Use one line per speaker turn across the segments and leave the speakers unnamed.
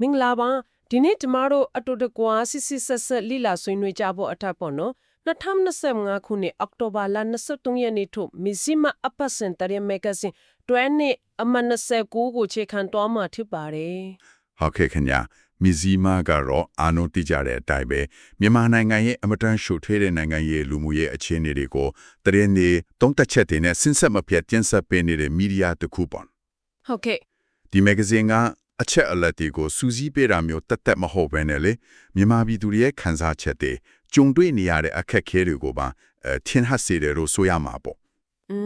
မင်္ဂလာပါဒီနေ့ကျမတို့အတူတကွာစစ်စစ်ဆက်ဆက်လိလာဆွေးနွေးကြဖို့အထက်ပေါ့နော်2025ခုနှစ်အောက်တိုဘာလ23ရက်နေ့ထုတ်မီဇီမာအပတ်စင်တရမဂဇင်းတွဲနဲ့အမန်29ကိုချေခံတော်မှာဖြစ်ပါတယ်
ဟုတ်ကဲ့ခင်ဗျာမီဇီမာကတော့အာနိုတိကြတဲ့အတိုင်းပဲမြန်မာနိုင်ငံရဲ့အမတန်ရှုထွေးတဲ့နိုင်ငံရေးလူမှုရေးအခြေအနေတွေကိုတရင်နေတုံးတက်ချက်တွေနဲ့ဆင်းဆက်မပြတ်ကျင်းဆက်ပေးနေတဲ့မီဒီယာတစ်ခုပေါ့
ဟုတ်ကဲ့
ဒီမဂ္ဂဇင်းက အချက်အလက်တွေကိုစူးစီးပေးတာမျိုးတက်တက်မဟုတ်ဘဲနဲ့လေမြန်မာပြည်သူတွေရဲ့ခံစားချက်တွေကြုံတွေ့နေရတဲ့အခက်အခဲတွေကိုပါအဲထင်ဟပ်စေတယ်လို့ဆိုရမှာပေါ့
อื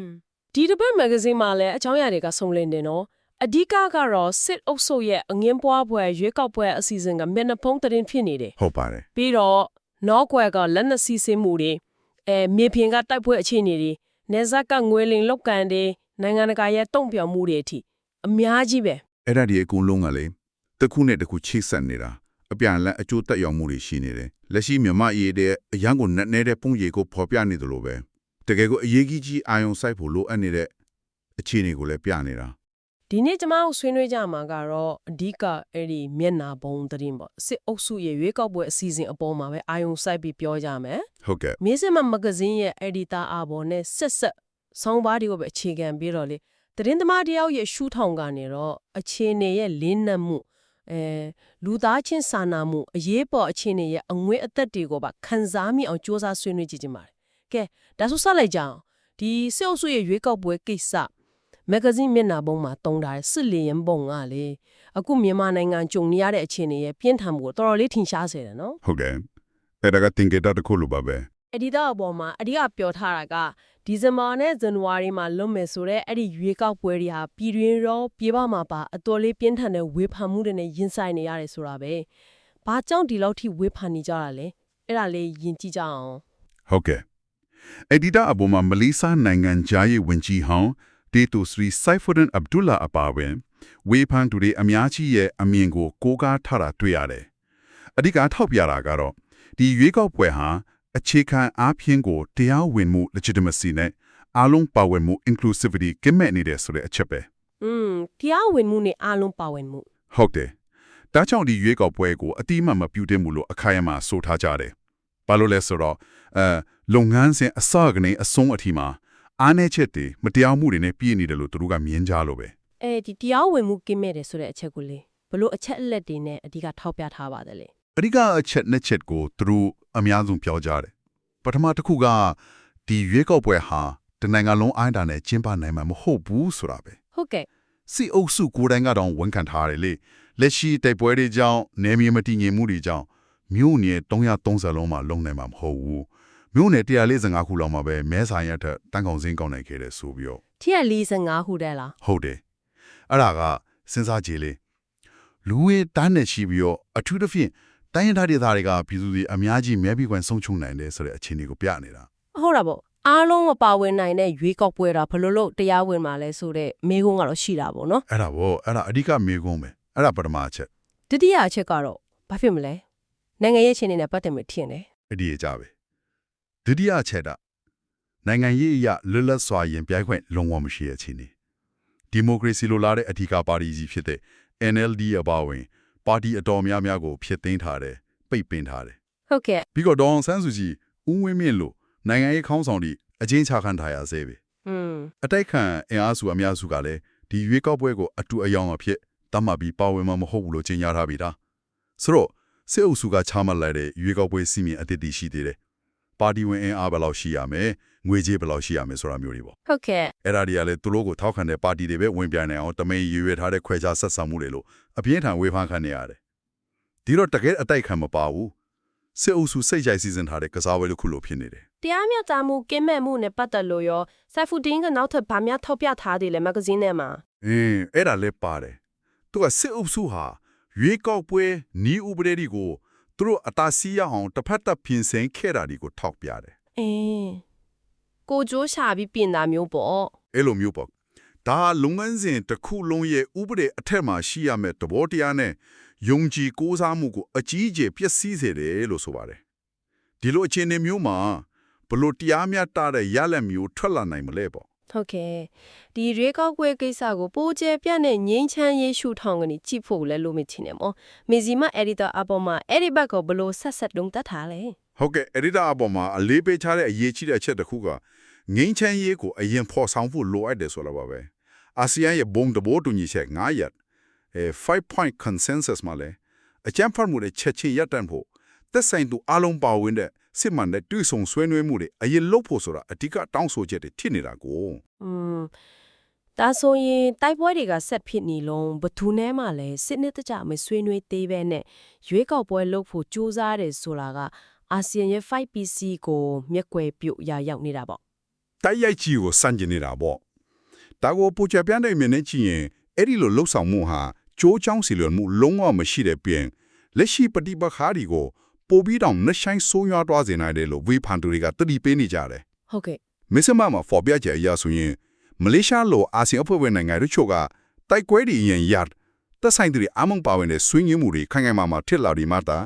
มဒီတစ်ပတ်မဂ္ဂဇင်းမှာလည်းအကြောင်းအရာတွေကစုံလင်နေနော်အဓိကကတော့စစ်အုပ်စုရဲ့အငင်းပွားပွဲရွေးကောက်ပွဲအစီအစဉ်ကမျက်နှာဖုံးသတင်းဖြစ်နေတယ်
ဟုတ်ပါတယ်
ပြီးတော့နောက်ကွယ်ကလက်နက်စီးဆင်းမှုတွေအဲမြေပြင်ကတိုက်ပွဲအခြေအနေတွေနေဇက်ကငွေလင်လောက်ကန်တွေနိုင်ငံတကာရဲ့တုံ့ပြန်မှုတွေအထိအများကြီးပဲ
အဲ့ဒါဒီအကုန်လုံးကလေတစ်ခုနဲ့တစ်ခုချိတ်ဆက်နေတာအပြန်အလှန်အကျိုးတက်ရောက်မှုတွေရှိနေတယ်လက်ရှိမြန်မာရေးတဲ့အရန်ကိုနဲ့နေတဲ့ပုံရိပ်ကိုဖော်ပြနေတယ်လို့ပဲတကယ်ကိုအရေးကြီးကြီးအာယုံစိုက်ဖို့လိုအပ်နေတဲ့အခြေအနေကိုလည်းပြနေတာ
ဒီနေ့ကျမတို့ဆွေးနွေးကြမှာကတော့အဓိကအဲ့ဒီမျက်နာဘုံသတင်းပေါ့စစ်အုပ်စုရဲ့ရွေးကောက်ပွဲအစီအစဉ်အပေါ်မှာပဲအာယုံစိုက်ပြီးပြောကြမယ်
ဟုတ်ကဲ့
မင်းစမမဂဇင်းရဲ့ editor အပေါ်နဲ့ဆက်ဆက်ဆောင်းပါးတွေကိုပဲအခြေခံပြီးတော့လေ သတင်းသမားတယောက်ရဲ့ရှုထောင်ကနေတော့အခြေအနေရဲ့လင်းနှက်မှုအဲလူသားချင်းစာနာမှုအရေးပေါ်အခြေအနေရဲ့အငွေ့အသက်တွေကိုပါခန်းစားမိအောင်စ조사ဆွေးနွေးကြည့်ကြပါမယ်။ကဲဒါဆိုစလိုက်ကြအောင်ဒီစေအုပ်စုရဲ့ရွေးကောက်ပွဲကိစ္စမဂဇင်းမျက်နှာပုံမှာတုံးထားတဲ့စစ်လီရင်ပုံကလေအခုမြန်မာနိုင်ငံကြုံနေရတဲ့အခြေအနေရဲ့ပြင်းထန်မှုကိုတော်တော်လေးထင်ရှားစေတယ်နော်
ဟုတ်ကဲ့အဲ့ဒါကတင်ကြတာတစ်ခုလိုပါပဲ
အဒီတာအပေါ်မှာအဓိကပြောထားတာကဒီဇင်ဘာနဲ့ဇန်နဝါရီမှာလွတ်မယ်ဆိုတော့အဲ့ဒီရွေးကောက်ပွဲတွေဟာပြည်တွင်းရောပြည်ပမှာပါအတော်လေးပြင်းထန်တဲ့ဝေဖန်မှုတွေနဲ့ရင်ဆိုင်နေရတယ်ဆိုတာပဲ။ဘာကြောင့်ဒီလောက်ထိဝေဖန်နေကြတာလဲ။အဲ့ဒါလေးယဉ်ကြည့်ကြအောင်
ဟုတ်ကဲ့အဒီတာအပေါ်မှာမလေးရှားနိုင်ငံသားရေးဝန်ကြီးဟောင်းဒေတူစရီဆိုင်ဖူဒန်အဗ်ဒူလာအပါဝင်ဝေဖန်သူတွေအများကြီးရဲ့အမြင်ကိုကိုးကားထားတာတွေ့ရတယ်အဓိကထောက်ပြတာကတော့ဒီရွေးကောက်ပွဲဟာ အခြေခံအားဖြင့်ကိုတရားဝင်မှု legitimacy နဲ့အားလုံးပါဝင်မှု inclusivity ကမဲ့နေတယ်ဆိုတဲ့အချက်ပဲ။
อืมတရားဝင်မှုနဲ့အားလုံးပါဝင်မှု
ဟုတ်တယ်။ဒါကြောင့်ဒီရွေးကောက်ပွဲကိုအတိအမှတ်မပြုတင်မှုလို့အခိုင်အမာဆိုထားကြတယ်။ဘာလို့လဲဆိုတော့အဲလုပ်ငန်းစဉ်အစကနေအဆုံးအထိမှာအားနည်းချက်တွေမတရားမှုတွေနဲ့ပြည့်နေတယ်လို့သူတို့ကမြင်ကြလို့ပဲ။
အဲဒီတရားဝင်မှုကင်းမဲ့တယ်ဆိုတဲ့အချက်ကိုလေဘလို့အချက်အလက်တွေနဲ့အဓိကထောက်ပြထားပါတယ်လေ။
အဓိကအချက်နှစ်ချက်ကိုသူတို့အများဆုံးပြောကြတယ်။ပထမတစ်ခုကဒီရွေးကောက်ပွဲဟာတနိုင်ငံလုံးအိုင်းတာနဲ့ကျင်းပနိုင်မှာမဟုတ်ဘူးဆိုတာပဲ။
ဟုတ်ကဲ့။
စီအုပ်စုကိုယ်တိုင်ကတော့ဝန်ခံထားတယ်လေ။လက်ရှိတိုက်ပွဲတွေကြောင့်နေမြေမတည်ငြိမ်မှုတွေကြောင့်မြို့နယ်330လုံးမှာလုံနိုင်မှာမဟုတ်ဘူး။မြို့နယ်145ခုလောက်မှာပဲမဲဆိုင်ရတဲ့တန်းကောင်စင်းကောင်းနိုင်ခဲ့တယ်ဆိုပြီးတော့။
ထီရ45ခုတည်းလား
ဟုတ်တယ်အဲ့ဒါကစဉ်းစားကြည့်လေလူဝေးတန်းနဲ့ရှိပြီးတော့အထူးသဖြင့် တိုင်းရင်းသားဒေသတွေကပြည်သူတွေအများကြီးမဲပြီးခွင့်ဆုံးချုံနိုင်တယ်ဆိုတဲ့အခြေအနေကိုပြနေတာ။
ဟုတ်တာပေါ့။အားလုံးမပါဝင်နိုင်တဲ့ရွေးကောက်ပွဲတာဘလို့လို့တရားဝင်မှာလဲဆိုတော့မေးခွန်းကတော့ရှိတာပေါ့နော်
အဲ့ဒါဘောအဲ့ဒါအဓိကမေးခွန်းပဲအဲ့ဒါပထမအချက်
ဒုတိယအချက်ကတော့ဘာဖြစ်မလဲနိုင်ငံရေးအခြေအနေနဲ့ပတ်သက်မှထင်တယ်
အဒီအကြပဲဒုတိယအချက်ကနိုင်ငံရေးအရလွတ်လပ်စွာရင်ပြိုင်ခွင့်လုံးဝမရှိတဲ့အခြေအနေဒီမိုကရေစီလိုလားတဲ့အဓိကပါတီကြီးဖြစ်တဲ့ NLD အပါအဝင် ပါတီအတော်များများကိုဖျက်သိမ်းထားတယ်ပိတ်ပင်ထားတယ်
ဟုတ်ကဲ့
ပြီးတော့ဒေါအောင်ဆန်းစုကြည်ဦးဝင်းမြင့်လို့နိုင်ငံရေးခေါင်းဆောင်တွေအချင်းချခံထားရစေပဲ
อืม
အတိုက်ခံအင်အားစုအများစုကလည်းဒီရွေးကောက်ပွဲကိုအတူအယောင်အဖြစ်တတ်မှတ်ပြီးပါဝင်မှာမဟုတ်ဘူးလို့ကြေညာထားပြီးသားဆိုတော့စစ်အုပ်စုကချမှတ်လိုက်တဲ့ရွေးကောက်ပွဲစီမံအသစ်တည်ရှိသေးတယ်ပါတီဝင်အင်အားဘယ်လောက်ရှိရမယ် ငွေကြေးဘယ်လောက်ရှိရမယ်ဆိုတာမျိုးတွေပေါ့
ဟုတ်ကဲ့
အဲ့ဒါတွေကလည်းသူတို့ကိုထောက်ခံတဲ့ပါတီတွေပဲဝင်ပြိုင်နိုင်အောင်တမင်ရွေရွယ်ထားတဲ့ခွဲခြားဆက်ဆံမှုတွေလို့အပြင်းထန်ဝေဖန်ခံနေရတယ်ဒီတော့တကယ်အတိုက်ခံမပါဘူးစစ်အုပ်စုစိတ်ကြိုက်စီစဉ်ထားတဲ့ကစားပွဲတစ်ခုလိုဖြစ်နေတယ်
တရားမျှတမှုကင်းမဲ့မှုနဲ့ပတ်သက်လို့ရောစိုက်ဖူတင်းကနောက်ထပ်ဗာများထောက်ပြထားသေးတယ်မဂဇင်းထဲမှာ
အင်းအဲ့ဒါလည်းပါတယ်သူကစစ်အုပ်စုဟာရွေးကောက်ပွဲနီးဥပဒေတွေကိုသူတို့အတားဆီးရအောင်တစ်ဖက်တပ်ပြင်ဆင်ခဲ့တာဒီကိုထောက်ပြတယ်
အင်း ကိုကြိုးရှာပြီးပြင်တာမျိုးပေါ့
အဲ့လိုမျိုးပေါ့ဒါလုပ်ငန်းစဉ်တစ်ခုလုံးရဲ့ဥပဒေအထက်မှာရှိရမယ့်သဘောတရားနဲ့ယုံကြည်ကိုးစားမှုကိုအကြီးအကျယ်ပျက်စီးစေတယ်လို့ဆိုပါတယ်ဒီလိုအခြေအနေမျိုးမှာဘလို့တရားမျှတတဲ့ရလဒ်မျိုးထွက်လာနိုင်မလဲပေါ့
ဟုတ်ကဲ့ဒီရွေးကောက်ပွဲကိစ္စကိုပိုကျပြန့်တဲ့ငိမ့်ချမ်းရေးရှုထောင်ကနေကြည့်ဖို့လည်းလို့မချင်နေမောမေဇီမအက်ဒီတာအပေါ်မှာအဲ့ဒီဘက်ကဘလို့ဆက်ဆက်တုံးတတ်ထားလဲ
ဟုတ်ကဲ့အဒီတာအပေါ်မှာအလေးပေးထားတဲ့အရေးကြီးတဲ့အချက်တစ်ခုကငင်းချမ်းရေးကိုအရင်ဖော်ဆောင်ဖို့လိုအပ်တယ်ဆိုတာပါပဲအာဆီယံရဲ့ဘုံတဘောတူညီချက်9ရပ်အဲ5 point consensus မှာလဲအကြံဖတ်မှုတွေချက်ချင်းရပ်တန့်ဖို့သက်ဆိုင်သူအလုံးပါဝင်တဲ့စစ်မှန်တဲ့တွေ့ဆုံဆွေးနွေးမှုတွေအရင်လုပ်ဖို့ဆိုတာအဓိကတောင်းဆိုချက်တွေဖြစ်နေတာကို
อืมဒါဆိုရင်တိုက်ပွဲတွေကဆက်ဖြစ်နေလုံးဘသူနဲ့မှလည်းစစ်နှစ်တကြမဆွေးနွေးသေးပဲနဲ့ရွေးကောက်ပွဲလုပ်ဖို့ကြိုးစားတယ်ဆိုတာက အာဆီယံရဲ့ 5PC ကိုမျက်ကွယ်ပြုတ်ရရောက်နေတာပေါ့
တိုက်ရိုက်ကြီးကိုစန့်ကျင်နေတာပေါ့ဒါကိုပူချပြန်းတဲ့မြင်နေချင်ရင်အဲ့ဒီလိုလှုပ်ဆောင်မှုဟာကြိုးချောင်းစီလွန်မှုလုံးဝမရှိတဲ့ပြင်လက်ရှိပฏิပက္ခတွေကိုပိုပြီးတောင်နှဆိုင်ဆိုးရွားသွားစေနိုင်တယ်လို့ဝေဖန်သူတွေကတတိပေးနေကြတယ်
ဟုတ်ကဲ့
မစ္စမမှာဖော်ပြချက်အရဆိုရင်မလေးရှားလိုအာဆီယံအဖွဲ့ဝင်နိုင်ငံတို့ချို့ကတိုက်ကွဲတွေရင်ရတ်သက်ဆိုင်သူတွေအမုံပါဝင်တဲ့ဆွေးနွေးမှုတွေခိုင်ခိုင်မာမာထစ်လာဒီမှတာ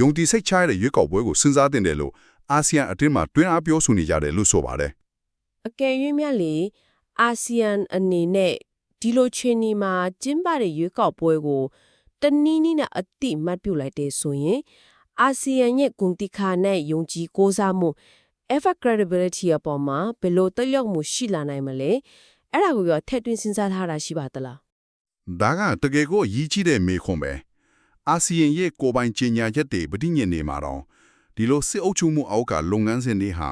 ယုံကြည်စိတ်ချရတဲ့ရွေးကောက်ပွဲကိုစဉ်းစားတင်တယ်လို့အာဆီယံအတွင်းမှာတွင်းအားပြောဆိုနေကြတယ်လို့ဆိုပါတယ်
အကယ်၍မြတ်လေအာဆီယံအနေနဲ့ဒီလိုချီနီမှာကျင်းပတဲ့ရွေးကောက်ပွဲကိုတနည်းနည်းနဲ့အတိမတ်ပြုတ်လိုက်တဲ့ဆိုရင်အာဆီယံရဲ့ဂုဏ်တိခါနဲ့ယုံကြည်ကိုးစားမှု ever credibility အပေါ်မှာဘယ်လိုတက်ရောက်မှုရှိလာနိုင်မလဲအဲ့ဒါကိုရောထည့်သွင်းစဉ်းစားထားတာရှိပါသလား
ဒါကတကယ်ကိုရည်ကြီးတဲ့မေခွန်းပဲ အာဆီယံရဲ့ကိုယ်ပိုင်ကြေညာချက်တွေပဋိညာဉ်နေမှာတော့ဒီလိုစစ်အုပ်ချုပ်မှုအောက်ကလုပ်ငန်းစဉ်တွေဟာ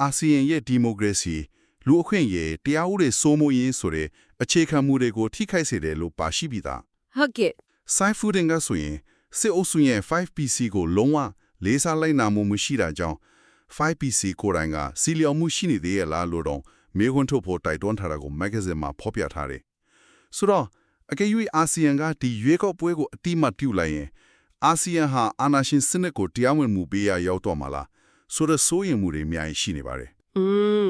အာဆီယံရဲ့ဒီမိုကရေစီလူအခွင့်အရေးတရားဥပဒေစိုးမိုးရေးဆိုတဲ့အခြေခံမှုတွေကိုထိခိုက်စေတယ်လို့ပါရှိပြီးသား
ဟုတ်ကဲ့
Side fooding ကဆိုရင်စစ်အုပ်စုရဲ့ 5PC ကိုလုံးဝလေးစားလိုက်နာမှုမရှိတာကြောင့် 5PC ကိုယ်တိုင်ကစီလျော်မှုရှိနေသေးရဲ့လားလို့တော့မေခွန်းထုတ်ဖို့တိုက်တွန်းထားတာကိုမဂ္ဂဇင်းမှာဖော်ပြထားတယ်။ဆိုတော့ အကယ်၍အာဆီယံကဒီရွေးကောက်ပွဲကိုအတိမတ်ပြုလိုက်ရင်အာဆီယံဟာအာဏာရှင်စနစ်ကိုတရားဝင်မှုပေးရရောက်တော့မှာလားဆိုတော့စိုးရိမ်မှုတွေအများကြီးရှိနေပါတယ်
อืม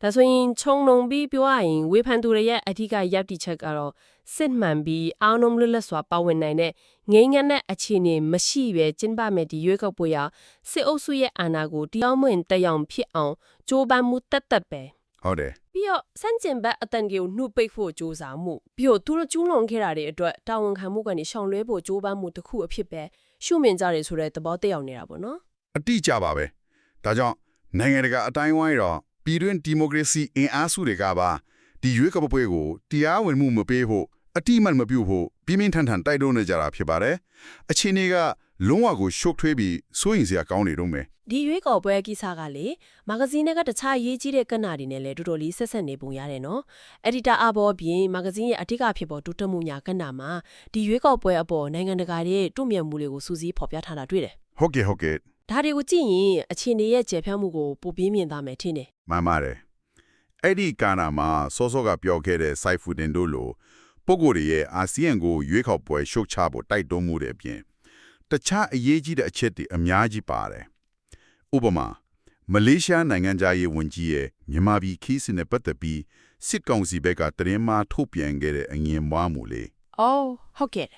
ဒါဆိုရင်ခြုံလုံးပြီးပြောရရင်ဝေဖန်သူတွေရဲ့အဓိကရပ်တည်ချက်ကတော့စစ်မှန်ပြီးအားလုံးလွတ်လပ်စွာပါဝင်နိုင်တဲ့ငြိမ်းချမ်းတဲ့အခြေအနေမရှိပဲကျင်းပမဲ့ဒီရွေးကောက်ပွဲရာစစ်အုပ်စုရဲ့အာဏာကိုတရားမဝင်တက်ရောက်ဖြစ်အောင်ကြိုးပမ်းမှုတက်တက်ပဲ။
ဟုတ်တယ်
ပြီးတော့စန့်ကျင်ဘက်အတန်ကြီးကိုနှုတ်ပိတ်ဖို့ကြိုးစားမှုပြီးတော့သူတို့ကျူးလွန်ခဲ့တာတွေအတွက်တာဝန်ခံမှုကနေရှောင်လွှဲဖို့ကြိုးပမ်းမှုတစ်ခုအဖြစ်ပဲရှုမြင်ကြတယ်ဆိုတဲ့သဘောတက်ရောက်နေတာပေါ့နော်။
အတိအကျပါပဲ။ဒါကြောင့်နိုင်ငံတကာအတိုင်းဝိုင်းတော့ပြည်တွင်းဒီမိုကရေစီအင်အားစုတွေကပါဒီရွေးကောက်ပွဲကိုတရားဝင်မှုမပေးဖို့အတိအမှန်မပြုဖို့ပြင်းပြင်းထန်ထန်တိုက်တွန်းနေကြတာဖြစ်ပါတယ်။အခြေအနေက လုံးဝကိုရှုပ်ထွေးပြီးစိုးရိမ်စရာကောင်းနေတော့မယ်
ဒီရွေးကော်ပွဲကိစ္စကလေမဂဇင်းတွေကတခြားရေးကြီးတဲ့ကဏ္ဍတွေနဲ့လည်းတော်တော်လေးဆက်ဆက်နေပုံရတယ်နော်။ editor အဘောပြင်မဂဇင်းရဲ့အထက်ကဖြစ်ပေါ်တိုးတက်မှုညာကဏ္ဍမှာဒီရွေးကော်ပွဲအပေါ်နိုင်ငံတကာရဲ့တုံ့ပြန်မှုတွေကိုစူးစီးဖော်ပြထားတာတွေ့တယ်။
ဟုတ်ကဲ့ဟုတ်ကဲ့။
ဒါတွေကိုကြည့်ရင်အခြေအနေရဲ့ကျေဖြတ်မှုကိုပိုပြီးမြင်သားမယ်ထင်တယ်
မှန်ပါတယ်။အဲ့ဒီကာနာမှာစောစောကပြောခဲ့တဲ့ site food တို့လိုပုဂ္ဂိုလ်တွေရဲ့အာဆီယံကိုရွေးကောက်ပွဲရှုတ်ချဖို့တိုက်တွန်းမှုတွေအပြင် တခြားအရေးကြီးတဲ့အချက်တွေအများကြီးပါတယ်။ဥပမာမလေးရှားနိုင်ငံသားရေးဝန်ကြီးရဲ့မြန်မာပြည်ခီးစနဲ့ပတ်သက်ပြီးစစ်ကောင်စီဘက်ကတရင်မှထုတ်ပြန်ခဲ့တဲ့အငြင်းပွားမှုလေ။
အော်ဟုတ်ကဲ့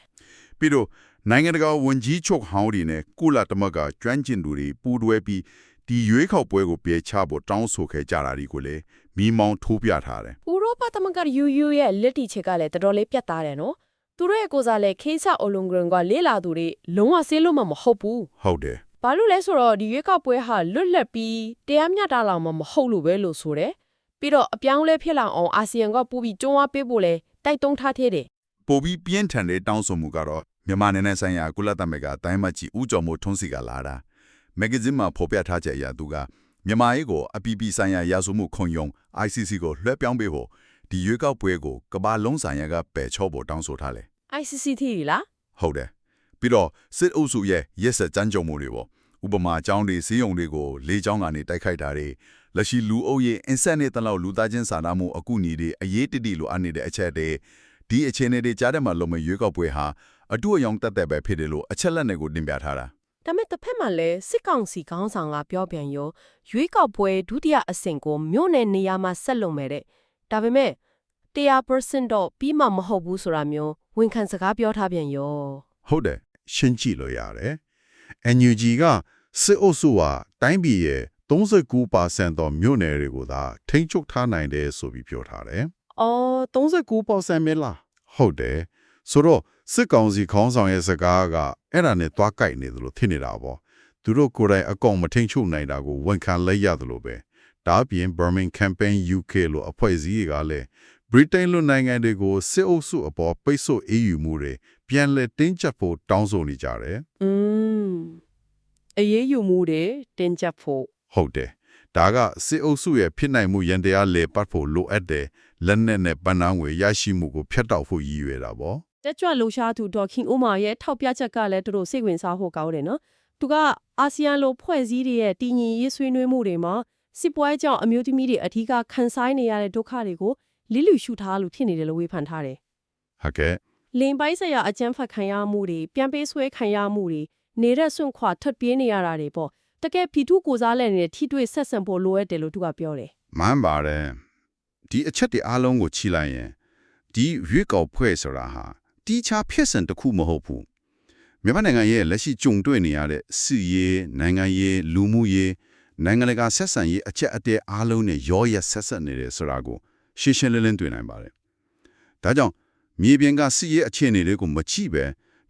ပြီးတော့နိုင်ငံတကာဝန်ကြီးချုပ်ဟောင်းတွေနဲ့ကုလသမဂ္ဂကျွမ်းကျင်သူတွေပူးတွဲပြီးဒီရွေးကောက်ပွဲကိုပြေချဖို့တောင်းဆိုခဲ့ကြတာဒီကိုလေမိမောင်းထိုးပြထားတယ်။
ဥရောပသမဂ္ဂ UU ရဲ့လက်တီချက်ကလည်းတော်တော်လေးပြတ်သားတယ်နော်။ သူတို့ရဲ့ကိုယ်စားလှယ်ခေးဆအိုလုံဂရန်ကလေးလာသူတွေလုံးဝဆေးလို့မှမဟုတ်ဘူး။
ဟုတ်တယ်
ဘာလို့လဲဆိုတော့ဒီရွေးကောက်ပွဲဟာလွတ်လပ်ပြီးတရားမျှတလောက်မှမဟုတ်လို့ပဲလို့ဆိုတယ်။ပြီးတော့အပြောင်းလဲဖြစ်လာအောင်အာဆီယံကပူပြီးတွန်းအားပေးဖို့လဲတိုက်တွန်းထားသေးတယ်
ပိုပြီးပြင်းထန်တဲ့တောင်းဆိုမှုကတော့မြန်မာနိုင်ငံဆိုင်ရာကုလသမဂ္ဂတိုင်းမကြီးဦးကျော်မိုးထွန်းစီကလာတာမဂ္ဂဇင်းမှာဖော်ပြထားချက်အရသူကမြန်မာရေးကိုအပီပီဆိုင်ရာရာဇဝမှုခုံရုံး ICC ကိုလွှဲပြောင်းပေးဖို့ ဒီရွေးကောက်ပွဲကိုကမ္ဘာလုံးဆိုင်ရာကပယ်ချော့ဖို့တောင်းဆိုထားတယ်။
ICC ထီလား
ဟုတ်တယ်ပြီးတော့စစ်အုပ်စုရဲ့ရက်စက်ကြမ်းကြုတ်မှုတွေပေါ့ဥပမာအကြောင်းတွေစီးရုံတွေကိုလေးချောင်းကနေတိုက်ခိုက်တာတွေလက်ရှိလူအုပ်ရဲ့အင်ဆက်နေတဲ့လောက်လူသားချင်းစာနာမှုအကူအညီတွေအရေးတတိလိုအပ်နေတဲ့အချက်တွေဒီအခြေအနေတွေကြားထဲမှာလုံမရွေးကောက်ပွဲဟာအတူအယောင်တက်တက်ပဲဖြစ်တယ်လို့အချက်လက်တွေကိုတင်ပြထားတာ။
ဒါပေမဲ့တစ်ဖက်မှာလဲစစ်ကောင်စီခေါင်းဆောင်ကပြောပြန်ရောရွေးကောက်ပွဲဒုတိယအဆင့်ကိုမြို့နယ်နေရာမှာဆက်လုပ်မယ်တဲ့။ဒါပေမဲ့ 100%တော့ပြီးမှမဟုတ်ဘူးဆိုတာမျိုးဝန်ခံစကားပြောထားပြန်ရော
ဟုတ်တယ်ရှင်းကြည့်လို့ရတယ် NUG ကစစ်အုပ်စုဟာတိုင်းပြည်ရဲ့39%သောမြို့နယ်တွေကိုသာထိန်းချုပ်ထားနိုင်တယ်ဆိုပြီးပြောထားတယ်
အော်39%ပဲလား။
ဟုတ်တယ်။ဆိုတော့စစ်ကောင်စီခေါင်းဆောင်ရဲ့စကားကအဲ့ဒါနဲ့သွားကြိုက်နေတယ်လို့ထင်နေတာပေါ့။သူတို့ကိုယ်တိုင်အကောင်မထိန်ချုပ်နိုင်တာကိုဝန်ခံလိုက်ရတယ်လို့ပဲ။ဒါအပြင် Burming Campaign UK လို့အဖွဲ့အစည်းတွေကလည်း Britain လိုနိုင်ငံတွေကိုစစ်အုပ်စုအပေါ်ပိတ်ဆို့အေးယူမှုတွေပြန်လည်တင်းကျပ်ဖို့တောင်းဆိုနေကြတယ်
อืมအရေးယူမှုတွေတင်ကြပ်ဖို့။
ဟုတ်တယ်။ဒါကစစ်အုပ်စုရဲ့ဖြစ်နိုင်မှုရန်တရားလေပတ်ဖို့လိုအပ်တယ်။လက်နက်နဲ့ပန်းနှန်းငွေရရှိမှုကိုဖျက်တောက်ဖို့ရည်ရွယ်တာပေါ့။
တက်ကြွလှူရှားသူဒေါ်ခင်ဦးမာရဲ့ထောက်ပြချက်ကလည်းသူတို့စိတ်ဝင်စားဖို့ကောင်းတယ်နော်သူကအာဆီယံလိုဖွဲ့စည်းတွေရဲ့တည်ငြိမ်ရေးဆွေးနွေးမှုတွေမှာစစ်ပွဲကြောင့်အမျိုးသမီးတွေအထူးခံစားနေရတဲ့ဒုက္ခတွေကို လိလူရှုထားလို့ဖြစ်နေတယ်လို့ဝေဖန်ထားတယ်
ဟုတ်ကဲ့
လင်ပိုင်းဆိုင်ရာအကြမ်းဖက်ခံရမှုတွေပြန်ပေးဆွဲခံရမှုတွေနေရက်စွန့်ခွာထွက်ပြေးနေရတာတွေပေါ့တကယ်ပြည်သူကိုစားလဲနေတဲ့ထိတွေ့ဆက်ဆံဖို့လိုအပ်တယ်လို့သူကပြောတယ်
မှန်ပါတယ်ဒီအချက်တွေအားလုံးကိုချိလိုက်ရင်ဒီရွေးကောက်ဖွဲ့ဆိုတာဟာတီချာဖြစ်စဉ်တစ်ခုမဟုတ်ဘူးမြန်မာနိုင်ငံရဲ့လက်ရှိကြုံတွေ့နေရတဲ့စစ်ရေးနိုင်ငံရေးလူမှုရေးနိုင်ငံတကာဆက်ဆံရေးအချက်အတဲအားလုံးနဲ့ရောရက်ဆက်ဆက်နေတယ်ဆိုတာကို ရှင်းရှင်းလင်းလင်းတွေ့နိုင်ပါတယ်ဒါကြောင့်မြေပြင်ကစစ်ရေးအခြေအနေတွေကိုမကြည့်ပဲ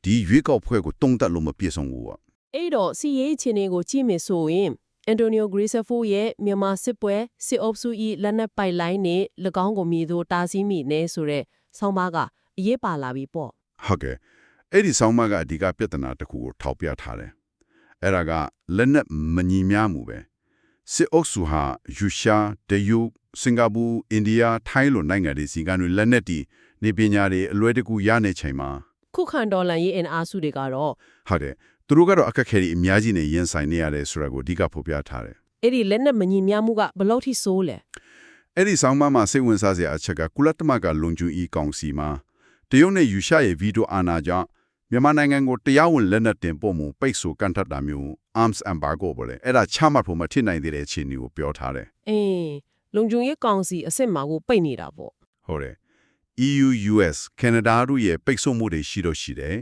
ဒီရွေးကောက်ဖွဲ့ကိုတုံ့တက်လို့မပြည့်စုံဘူးပေါ့
အဲ့တော့စီရေးအခြေအနေကိုကြည့်မယ်ဆိုရင်အန်တိုနီယိုဂရီဆာဖိုရဲ့မြန်မာစစ်ပွဲစစ်အုပ်စု၏လက်နက်ပိုက်လိုင်းနဲ့၎င်းကိုမြည်သူတားဆီးမိနေဆိုတဲ့ဆောင်းပါးကအရေးပါလာပြီပေါ့
ဟုတ်ကဲ့အဲ့ဒီဆောင်းပါးကအဓိကပြဿနာတစ်ခုကိုထောက်ပြထားတယ်အဲ့ဒါကလက်နက်မညီမျှမှုပဲ စစ်အုပ်စုဟာယူရှာတရုတ်စင်ကာပူအိန္ဒိယထိုင်းလိုနိုင်ငံတွေစီကနေလက်နက်တီနေပညာတွေအလွယ်တကူရနေချိန်မှာ
ခုခံတော်လှန်ရေးအင်အားစုတွေကတော့
ဟုတ်တယ်သူတို့ကတော့အခက်အခဲတွေအများကြီးနဲ့ရင်ဆိုင်နေရတယ်ဆိုတာကိုအဓိကဖော်ပြထားတယ်
အဲ့ဒီလက်နက်မညီမျှမှုကဘယ်လောက်ထိဆိုးလဲ
အဲ့ဒီဆောင်းပါးမှာစိတ်ဝင်စားစရာအချက်ကကုလသမဂ္ဂလုံခြုံရေးကောင်စီမှာတရုတ်နဲ့ယူရှာရဲ့ဗီတိုအာဏာကြောင့် မြန်မာနိုင်ငံကိုတရားဝင်လက်နက်တင်ပို့မှုပိတ်ဆို့ကန့်သတ်တာမျိုး arms embargo ပေါ့လေအဲ့ဒါချမှတ်ဖို့မထစ်နိုင်သေးတဲ့အခြေအနေကိုပြောထားတယ်
အေးလုံခြုံရေးကောင်စီအစ်စ်မှာကိုပိတ်နေတာပေါ့
ဟုတ်တယ် EU US Canada တို့ရဲ့ပိတ်ဆို့မှုတွေရှိတော့ရှိတယ်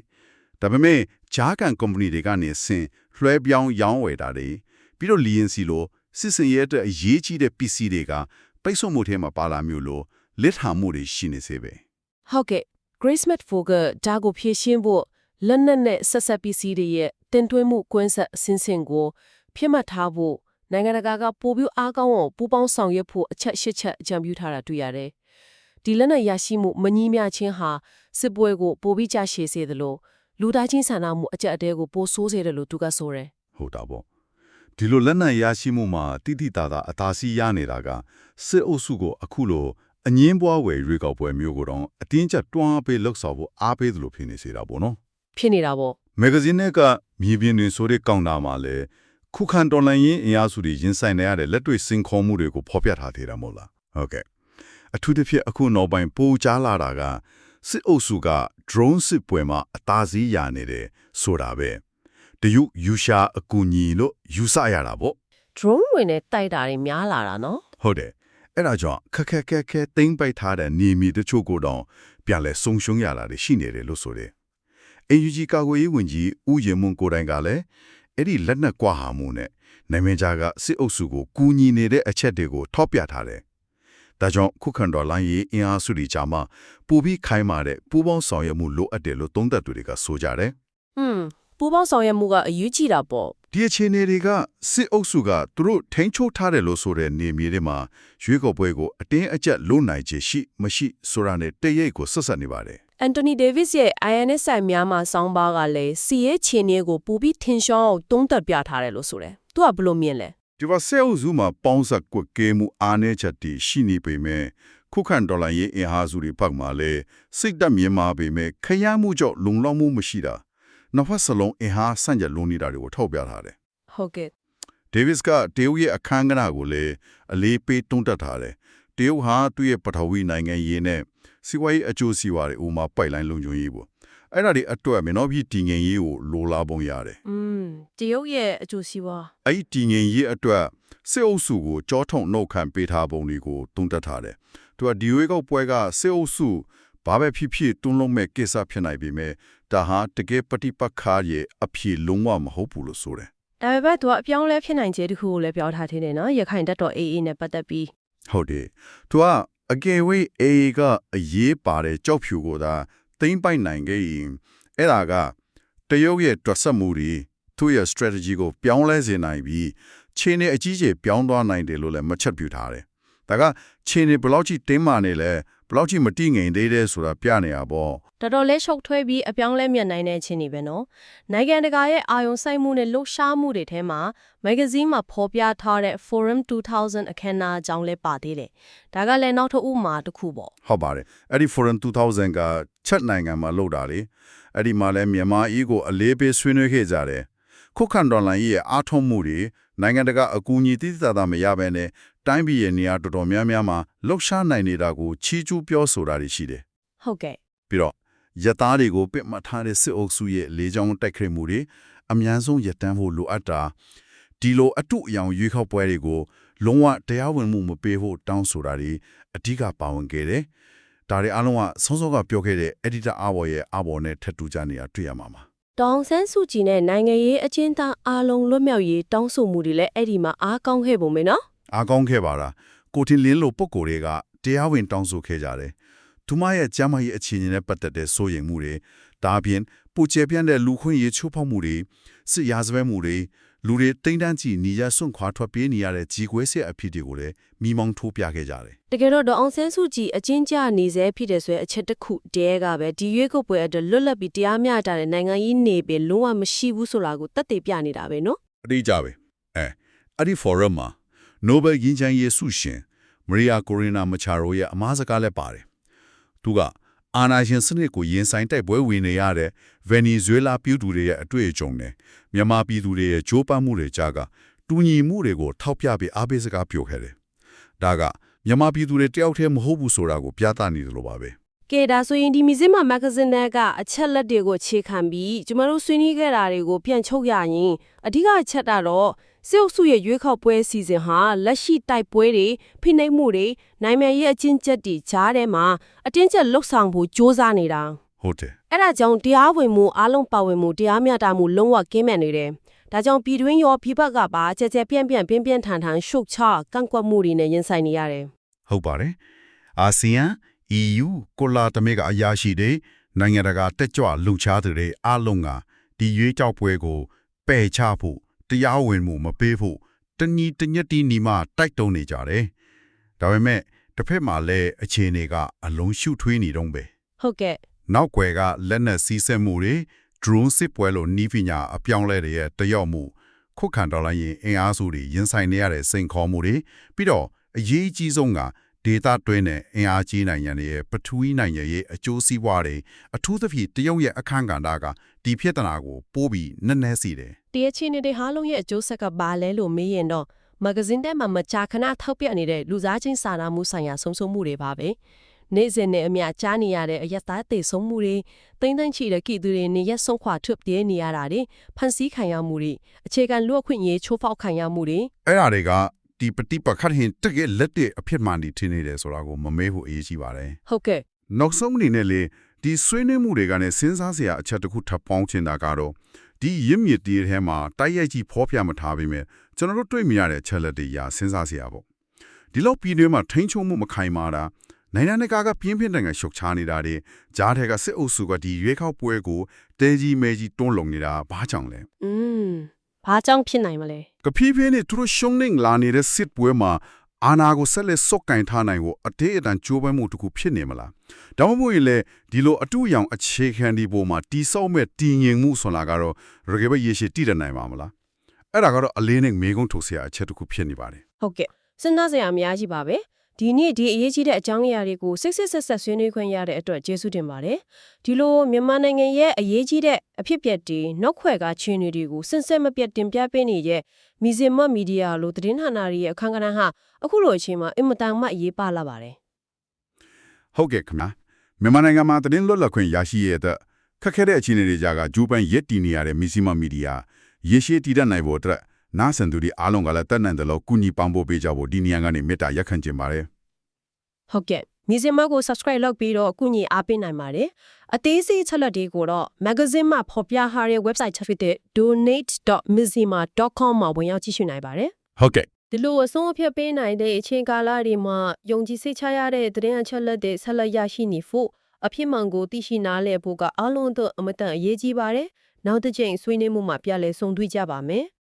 ဒါပေမဲ့ဂျာကန်ကုမ္ပဏီတွေကနေဆင်လွှဲပြောင်းရောင်းဝယ်တာတွေပြီးတော့ LNC လိုစစ်စင်ရဲ့အတွက်အရေးကြီးတဲ့ PC တွေကပိတ်ဆို့မှုထဲမှာပါလာမျိုးလို့လစ်ဟာမှုတွေရှိနေစေပဲ
ဟုတ်ကဲ့ Grace Smith Fogel ဒါကိုဖြည့်ရှင်းဖို့ လက်နက်နဲ့ဆက်ဆက်ပစ္စည်းတွေရဲ့တင်သွင်းမှုကွင်းဆက်အစင်းစင်ကိုဖြစ်မှတ်ထားဖို့နိုင်ငံတကာကပိုပြီးအားကောင်းအောင်ပူးပေါင်းဆောင်ရွက်ဖို့အချက်ရှစ်ချက်အကြံပြုထားတာတွေ့ရတယ်။ဒီလက်နက်ရရှိမှုမညီမျှခြင်းဟာစစ်ပွဲကိုပိုပြီးကြရှည်စေသလိုလူသားချင်းစာနာမှုအကြက်အတဲကိုပိုဆိုးစေတယ်လို့သူကဆိုတယ်
ဟုတ်တာပေါ့ဒီလိုလက်နက်ရရှိမှုမှာတိတိတာတာအသာစီးရနေတာကစစ်အုပ်စုကိုအခုလိုအငင်းပွားဝယ်ရွေးကောက်ပွဲမျိုးကိုတော့အတင်းကျပ်တွန်းအားပေးလှုပ်ဆောင်ဖို့အားပေးသလိုဖြစ်နေစေတာပေါ့နော်။
ဖြစ်နေတာပေါ့
မဂ္ဂဇင်းတွေကမြေပြင်တွင်ဆိုတဲ့ကောင်တာမှာလည်းခုခံတော်လှန်ရေးအင်အားစုတွေရင်ဆိုင်နေရတဲ့လက်တွေ့စင်ခေါ်မှုတွေကိုဖော်ပြထားသေးတာမဟုတ်လားဟုတ်ကဲ့အထူးသဖြင့်အခုနောက်ပိုင်းပိုကြားလာတာကစစ်အုပ်စုက drone စစ်ပွဲမှာအသာစီးရနေတယ်ဆိုတာပဲတရုတ်ယူရှာအကူညီလို့ယူဆရတာပေါ့။
drone ဝင်နဲ့တိုက်တာတွေများလာတာနော်
ဟုတ်တယ်အဲ့ဒါကြောင့်ခက်ခက်ခဲခဲသိမ့်ပိုက်ထားတဲ့နေမီတချို့ကိုတော့ပြန်လဲဆုံရှုံရတာတွေရှိနေတယ်လို့ဆိုတယ် AUG ကာကွယ်ရေးဝန်ကြီးဦးရင်မွန်ကိုယ်တိုင်ကလည်းအဲ့ဒီလက်နက်ကွာဟာမှုနဲ့နိုင်ငံခြားကစစ်အုပ်စုကိုကူညီနေတဲ့အချက်တွေကိုထောက်ပြထားတယ်။ဒါကြောင့်ခုခံတော်လိုင်းရေးအင်အားစုတွေကြားမှာပူပြီးခိုင်းမာတဲ့ပူးပေါင်းဆောင်ရွက်မှုလိုအပ်တယ်လို့သုံးသပ်သူတွေကဆိုကြတယ်။
ဟွန်းပူးပေါင်းဆောင်ရွက်မှုကအရေးကြီးတာပေါ့။
ဒီအခြေအနေတွေကစစ်အုပ်စုကသူတို့ထိန်းချုပ်ထားတယ်လို့ဆိုတဲ့နေမြေတွေမှာရွေးကောက်ပွဲကိုအတင်းအကျပ်လုံနိုင်ခြင်းရှိမရှိဆိုတာနဲ့တရိပ်ကိုဆက်ဆက်နေပါတယ်
အန်တိုနီဒေးဗစ်ရဲ့ INS ဆိုင်များမှာစောင်းပါကလည်းစီရဲ့ခြေနေကိုပူပြီးထင်ရှားအောင်တုံးတက်ပြထားတယ်လို့ဆိုတယ်။ तू ကဘယ်လိုမြင်လဲ
ဒီว่าဆဲအုပ်စုမှာပေါင်းဆက်ကွက်ကဲမှုအားနည်းချက်တည်ရှိနေပေမဲ့ခုခံဒေါ်လာရေးအင်အားစုတွေဘက်မှာလည်းစိတ်တက်မြင်မာပေမဲ့ခရမ်းမှုကြောင့်လုံလောက်မှုမရှိတာနှစ်ဖက်စလုံးအင်အားဆန့်ကျင်လုံးနေတာတွေကိုထောက်ပြထားတယ်
။ဟုတ်ကဲ့
ဒေးဗစ်ကတရုတ်ရဲ့အခမ်းကဏ္ဍကိုလည်းအလေးပေးတွန်းတက်ထားတယ်တ ရုတ်ဟာသူ့ရဲ့ပထဝီနိုင်ငံရေးနဲ့စီးပွားရေးအကျိုးစီးပွားတွေဥမာပိုက်လိုင်းလုံခြုံရေးပေါ့အဲ့ဒါတွေအတွက်မင်းတို့ပြည်တည်ငြိမ်ရေးကိုလိုလားပုံရတယ်
။อืมတရုတ်ရဲ့အကျိုးစီးပွား
အဲ့ဒီတည်ငြိမ်ရေးအတွက်စစ်အုပ်စုကိုကြောထုံနှုတ်ခံပေးထားပုံတွေကိုတုံ့တက်ထားတယ်။သူကဒီဝေကောက်ပွဲကစစ်အုပ်စုဘာပဲဖြစ်ဖြစ်တွန်းလုံးမဲ့ကိစ္စဖြစ်နိုင်ပေမဲ့ဒါဟာတကယ်ပฏิပတ်ခါရဲ့အဖြစ်လုံးဝမဟုတ်ဘူးလို့ဆိုတယ်
ဒါပေမဲ့သူကအပြောင်းလဲဖြစ်နိုင်ခြေတစ်ခုကိုလည်းပြောထားသေးတယ်နော်ရခိုင်တပ်တော် AA နဲ့ပတ်သက်ပြီး
ဟုတ်တယ်သူကအကယ်၍ AA ကအရေးပါတဲ့ကြောက်ဖြူကိုသာသိမ့်ပိုက်နိုင်ခဲ့ရင်အဲ့ဒါကတရုတ်ရဲ့တွတ်ဆက်မှုတွေသူ့ရဲ့ strategy ကိုပြောင်းလဲစေနိုင်ပြီးခြေနေအကြီးကြီးပြောင်းသွားနိုင်တယ်လို့လည်းမချက်ပြထားတယ်ဒါကခြေနေဘယ်လောက်ကြီးတင်းမာနေလဲဘယ် လောက်ကြီးမတိငိမ်သေးတယ်ဆိုတာပြနေရပေါ့
တော်တော်လေးရှုပ်ထွေးပြီးအပြောင်းလဲမြတ်နိုင်တဲ့အခြေအနေပဲနော်နိုင်ငံတကာရဲ့အာယုံစိုက်မှုနဲ့လှုပ်ရှားမှုတွေထဲမှာမဂ္ဂဇင်းမှာဖော်ပြထားတဲ့ Forum 2000အခမ်းအနားအကြောင်းလဲပါသေးတယ်ဒါကလည်းနောက်ထပ်ဥပမာတစ်ခုပေါ့
ဟုတ်ပါတယ်အဲ့ဒီ Forum 2000ကချက်နိုင်ငံမှာလုပ်တာလေအဲ့ဒီမှာလဲမြန်မာအီးကိုအလေးပေးဆွေးနွေးခဲ့ကြတယ်ခုခံတော်လှန်ရေးရဲ့အားထုတ်မှုတွေနိုင်ငံတကာအကူအညီတည်တည်တာမရဘဲနဲ့ တိုင်းပြည်ရဲ့နေရာတော်တော်များများမှာလှုပ်ရှားနိုင်နေတာကိုချီးကျူးပြောဆိုတာတွေရှိတယ်
ဟုတ်ကဲ့
ပြီးတော့ရသားတွေကိုပစ်မှတ်ထားတဲ့စစ်အုပ်စုရဲ့လေကြောင်းတိုက်ခိုက်မှုတွေအများဆုံးရပ်တန်းဖို့လိုအပ်တာဒီလိုအတုအယောင်ရွေးခောက်ပွဲတွေကိုလုံးဝတရားဝင်မှုမပေးဖို့တောင်းဆိုတာတွေအဓိကပါဝင်ခဲ့တယ်။ဒါတွေအားလုံးကစောစောကပြောခဲ့တဲ့ editor အဘော်ရဲ့အဘော်နဲ့ထပ်တူကြနေတာတွေ့ရမှာပါ
တောင်ဆန်းစုကြည်နဲ့နိုင်ငံရေးအကျဉ်းသားအားလုံးလွတ်မြောက်ရေးတောင်းဆိုမှုတွေလည်းအဲ့ဒီမှာအားကောင်းခဲ့ပုံပဲနော်။
အားကောင်းခဲ့ပါလား။ကိုတင်လင်းလိုပုံကိုယ်တွေကတရားဝင်တောင်းဆိုခဲ့ကြတယ်။သူမရဲ့ကျမ်းမာရေးအခြေအနေနဲ့ပတ်သက်တဲ့စိုးရိမ်မှုတွေဒါအပြင်ပူကျပြန့်တဲ့လူခွင့်ရေးချိုးဖောက်မှုတွေစစ်ရာဇဝဲမှုတွေလူတွေတိမ့်တန်းကြည့်နေရစွန့်ခွာထွက်ပြေးနေရတဲ့ကြီးကွဲဆက်အဖြစ်တွေကိုလည်းမိမောင်းထိုးပြခဲ့ကြတယ်
တကယ်တော့ဒေါအောင်ဆန်းစုကြည်အကျဉ်းချနေစေဖြစ်တယ်ဆိုရင်အချက်တစ်ခုတည်းကပဲဒီရွေးကုတ်ပွဲအတွက်လွတ်လပ်ပြီးတရားမျှတတဲ့နိုင်ငံရေးနေပင်လုံးဝမရှိဘူးဆိုတာကိုတက်တည်ပြနေတာပဲနော်။
အတိအကျပဲ။အဲအဲ့ဒီ forum မှာ Nobel ငြိမ်းချမ်းရေးဆုရှင်မရီယာကိုရီနာမချာရိုရဲ့အမားစကားလည်းပါတယ်။သူကအာနာရှင်စနစ်ကိုရင်ဆိုင်တိုက်ပွဲဝင်နေရတဲ့ဗင်နီဇွဲလားပြည်သူတွေရဲ့အတွေ့အကြုံနဲ့မြန်မာပြည်သူတွေရဲ့ကြိုးပမ်းမှုတွေကြားကတူညီမှုတွေကိုထောက်ပြပြီးအားပေးစကားပြောခဲ့တယ်။ဒါကမြန်မာပြည်သူတွေတယောက်တည်းမဟုတ်ဘူးဆိုတာကိုပြသနေတယ်လို့ပါပဲ။
ကဲဒါဆိုရင်ဒီမီဇင်မာမဂ္ဂဇင်းထဲကအချက်လက်တွေကိုခြေခံပြီးကျမတို့ဆွေးနွေးခဲ့တာတွေကိုပြန်ချုပ်ရရင်အဓိကအချက်ကတော့စစ်အုပ်စုရဲ့ရွေးကောက်ပွဲအစီအစဉ်ဟာလက်ရှိတိုက်ပွဲတွေဖိနှိပ်မှုတွေနိုင်မြန်ရေးအကျဉ်းချက်တွေကြားထဲမှာအတင်းကျပ်လှုပ်ဆောင်ဖို့ကြိုးစားနေတာ
ဟုတ်တယ်
အဲ့ဒါကြောင့်တရားဝင်မှုအလုံးပါဝင်မှုတရားမျှတမှုလုံးဝကင်းမဲ့နေတယ်ဒါကြောင့်ပြည်တွင်းရောဖိဘက်ကပါကြဲကြဲပြန့်ပြန့်ပြင်းပြင်းထန်ထန်ရှုတ်ချကန့်ကွက်မှုတွေနဲ့ရင်ဆိုင်နေရတယ်
ဟုတ်ပါတယ်အာဆီယံ EU ကိုလာတမေကအရာရှိတွေနိုင်ငံတကာတက်ကြွလှုပ်ရှားသူတွေအားလုံးကဒီရွေးကြောက်ပွဲကိုပယ်ချဖို့တရားဝင်မှုမပေးဖို့တညီတညက်တီနီမှတိုက်တုံးနေကြတယ်ဒါပေမဲ့တစ်ဖက်မှာလည်းအခြေအနေကအလုံးရှုထွေးနေတော့ပဲ
ဟုတ်ကဲ့
နောက်ွယ်ကလက်နက်စီးဆင်းမှုတွေ drone စစ်ပွဲလိုနီးပညာအပြောင်းလဲတွေရဲ့တရောက်မှုခုခံတော်လိုင်းရင်အင်အားစုတွေရင်ဆိုင်နေရတဲ့စိန်ခေါ်မှုတွေပြီးတော့အရေးအကြီးဆုံးက ဒေတာတွင်းနဲ့အင်အားကြီးနိုင်ငံတွေရဲ့ပထဝီနိုင်ငံရဲ့အကျိုးစီးပွားတွေအထူးသဖြင့်တရုတ်ရဲ့အခန့်ကဏ္ဍကဒီဖြစ်တနာကိုပိုးပြီးနက်နဲစီတယ်
တရချင်းတွေဟာလုံးရဲ့အကျိုးဆက်ကဘာလဲလို့မေးရင်တော့မဂ္ဂဇင်းထဲမှာမကြာခဏထောက်ပြနေတဲ့လူစားချင်းစာနာမှုဆိုင်ရာဆုံးရှုံးမှုတွေပါပဲနေ့စဉ်နဲ့အမျှကြားနေရတဲ့အယက်သားတေဆုံးမှုတွေတိမ့်သိမ့်ချီတဲ့ကိသူတွေနေရက်ဆုံးခွာထွက်ပြေးနေရတာတွေဖန်ဆီးခံရမှုတွေအခြေခံလူ့အခွင့်အရေးချိုးဖောက်ခံရမှုတွေ
အဲ့ဒါတွေက ဒီပฏิပက္ခဟင်တကယ်လက်တဲ့အဖြစ်မှန်ဒီထင်နေတယ်ဆိုတာကိုမမေးဖို့အရေးကြီးပါတယ်
ဟုတ်ကဲ့
နောက်ဆုံးအနေနဲ့လေဒီဆွေးနွေးမှုတွေကလည်းစဉ်းစားစရာအချက်တစ်ခုထပ်ပေါင်းချင်တာကတော့ဒီရင်းမြစ်တီးထဲမှာတိုက်ရိုက်ကြီးဖော်ပြမထားပေမဲ့ကျွန်တော်တို့တွေ့မြင်ရတဲ့ချက်လက်တွေရာစဉ်းစားစရာပေါ့ဒီလောက်ပြည်တွင်းမှာထိန်းချုပ်မှုမခိုင်မာတာနိုင်ငံတကာကပြင်းပြင်းထန်ထန်ရှုတ်ချနေတာတွေကြားထဲကစစ်အုပ်စုကဒီရွေးခောက်ပွဲကိုတဲကြီးမဲကြီးတွန်းလုံနေတာဘာကြောင့်လဲ
อืม ဘာကြောင့်ဖြစ်နိုင်မလဲ
ကဖီးဖီးနဲ့သူတို့ရှုံးနေလာနေတဲ့စစ်ပွဲမှာအာနာကိုဆက်လက်စော့ကင်ထားနိုင်ကိုအတေးအတန်ကြိုးပမ်းမှုတခုဖြစ်နေမလားဒါမှမဟုတ်ရင်လေဒီလိုအတူအယောင်အခြေခံဒီပုံမှာတီဆောက်မဲ့တည်ငြိမ်မှုဆိုတာကတော့ရကေဘရေရှည်တည်တနိုင်ပါမလားအဲ့ဒါကတော့အလေးနဲ့မေကုန်းထုတ်ဆရာအချက်တခုဖြစ်နေပါတယ်
ဟုတ်ကဲ့စဉ်းစားစရာအများကြီးပါပဲ။ ဒီနေ့ဒီအရေးကြီးတဲ့အကြောင်းအရာတွေကိုစိတ်စစ်ဆက်ဆက်ဆွေးနွေးခွင့်ရတဲ့အတွက်ကျေးဇူးတင်ပါတယ်ဒီလိုမြန်မာနိုင်ငံရဲ့အရေးကြီးတဲ့အဖြစ်အပျက်တွေနောက်ခွဲကချင်းတွေတွေကိုစင်ဆက်မပြတ်တင်ပြပေးနေတဲ့မီဇင်မမီဒီယာလိုသတင်းဌာနတွေရဲ့အခမ်းကဏ္ဍဟာအခုလိုအချိန်မှာအင်မတန်မှအရေးပါလာပါတယ်
ဟုတ်ကဲ့ခင်ဗျာမြန်မာနိုင်ငံမှာသတင်းလွတ်လပ်ခွင့်ရရှိရတဲ့ခက်ခဲတဲ့အခြေအနေတွေကြားကဂျူပန်ရက်တီနေရတဲ့မီစီမမီဒီယာရေရှည်တည်တတ်နိုင်ဖို့အတွက် နားဆင်သူတွေအားလုံးကလည်းတက်နိုင်တယ်လို့ကုညီပံ့ပိုးပေးကြဖို့ဒီနေရာကနေမေတ္တာရက်ခံချင်ပါတယ်
ဟုတ်ကဲ့မ
မီဇင်မာကို subscribe လုပ်ပြီးတော့ကုညီအားပေးနိုင်ပါတယ်အသေးစိတ်ချက်လက်တွေကိုတော့ magazine မှာဖော်ပြထားတဲ့ website ချက်ဖြစ်တဲ့ donate.mizima.com မှာဝင်ရောက်ကြည့်ရှုနိုင်ပါတယ်
ဟုတ်ကဲ့
ဒီလိုအဆုံးအဖြတ်ပေးနိုင်တဲ့အချိန်ကာလတွေမှာယုံကြည်စိတ်ချရတဲ့သတင်းအချက်အလက်တွေဆက်လက်ရရှိနေဖို့အဖြစ်မှန်ကိုသိရှိနားလည်ဖို့ကအလုံးအသင့်အမတန်အရေးကြီးပါတယ်။နောက်တစ်ချိန်ဆွေးနွေးမှုမှာပြလည်ဆုံတွေ့ကြပါမယ်။